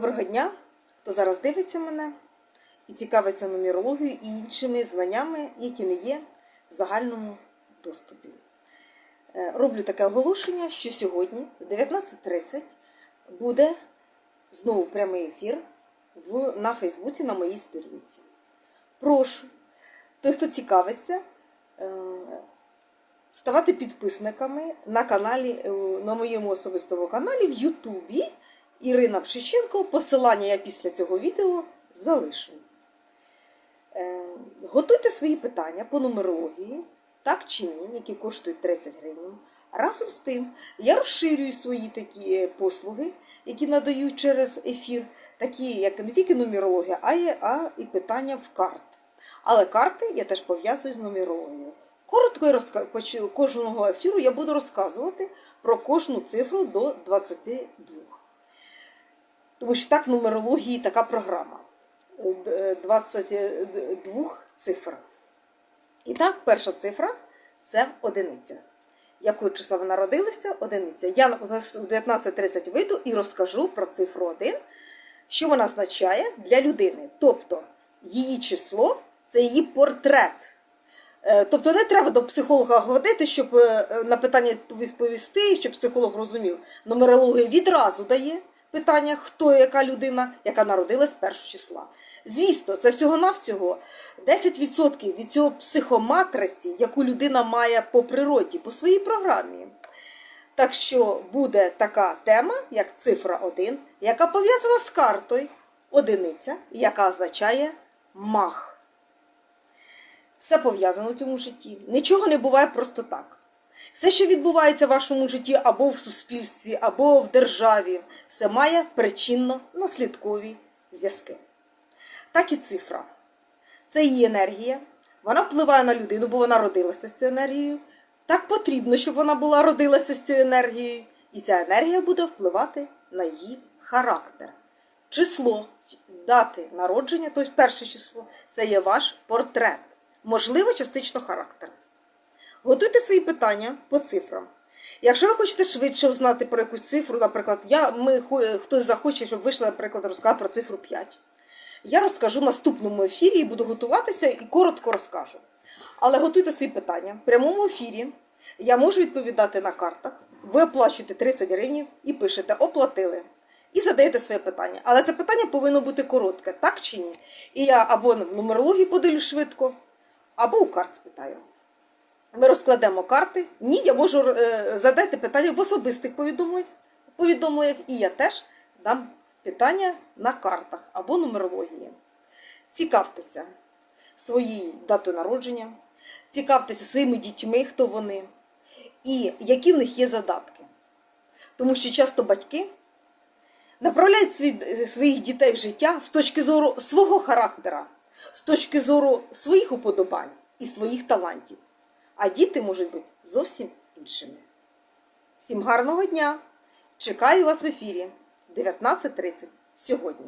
Доброго дня, хто зараз дивиться мене і цікавиться нумерологією і іншими знаннями, які не є в загальному доступі. Е, Роблю таке оголошення, що сьогодні, в 19.30, буде знову прямий ефір в, на Фейсбуці на моїй сторінці. Прошу, той, хто цікавиться, е, ставати підписниками на каналі, е, на моєму особистому каналі в Ютубі Ірина Пшищенко. Посилання я після цього відео залишу. Е, Готуйте свої питання по нумерології, так чи ні, які коштують 30 гривень. Разом з тим, я розширюю свої такі послуги, які надаю через ефір, такі як не тільки нумерологія, а й а і питання в карт. Але карти я теж пов'язую з нумерологією. Коротко я розка... кожного ефіру я буду розказувати про кожну цифру до 22. Тому що так в нумерології така програма. Е, 22 цифр. І так, перша цифра це одиниця. Якого числа ви народилися? Одиниця. Я в 19.30 вийду і розкажу про цифру 1, що вона означає для людини. Тобто її число це її портрет. Е, Тобто не треба до психолога ходити, щоб е, на питання відповісти, щоб психолог розумів. Нумерологія відразу дає питання, хто яка людина, яка народилась першого числа. Звісно, це всього-навсього 10% від цього психоматриці, яку людина має по природі, по своїй програмі. Так що буде така тема, як цифра 1, яка пов'язана з картою одиниця, яка означає мах. Все пов'язано в цьому житті. Нічого не буває просто так. Все, що відбувається в вашому житті або в суспільстві, або в державі, все має причинно-наслідкові зв'язки. Так і цифра. Це її енергія. Вона впливає на людину, бо вона родилася з цією енергією. Так потрібно, щоб вона була родилася з цією енергією. І ця енергія буде впливати на її характер. Число, дати народження, тобто перше число, це є ваш портрет. Можливо, частично характер. Готуйте свої питання по цифрам. Якщо ви хочете швидше узнати про якусь цифру, наприклад, я, ми, хтось захоче, щоб вийшла, наприклад, розказати про цифру 5. Я розкажу в наступному ефірі і буду готуватися і коротко розкажу. Але готуйте свої питання. В прямому ефірі я можу відповідати на картах. Ви оплачуєте 30 гривень і пишете оплатили. І задаєте своє питання. Але це питання повинно бути коротке, так чи ні? І я або в нумерології поділю швидко, або у карт спитаю. Ми розкладемо карти. Ні, я можу е, задати питання в особистих повідомленнях, і я теж дам питання на картах або нумерології. Цікавтеся своєю датою народження, цікавтеся своїми дітьми, хто вони, і які в них є задатки. Тому що часто батьки направляють свій- своїх дітей в життя з точки зору свого характера, з точки зору своїх уподобань і своїх талантів. А діти можуть бути зовсім іншими. Всім гарного дня! Чекаю вас в ефірі 19.30 сьогодні.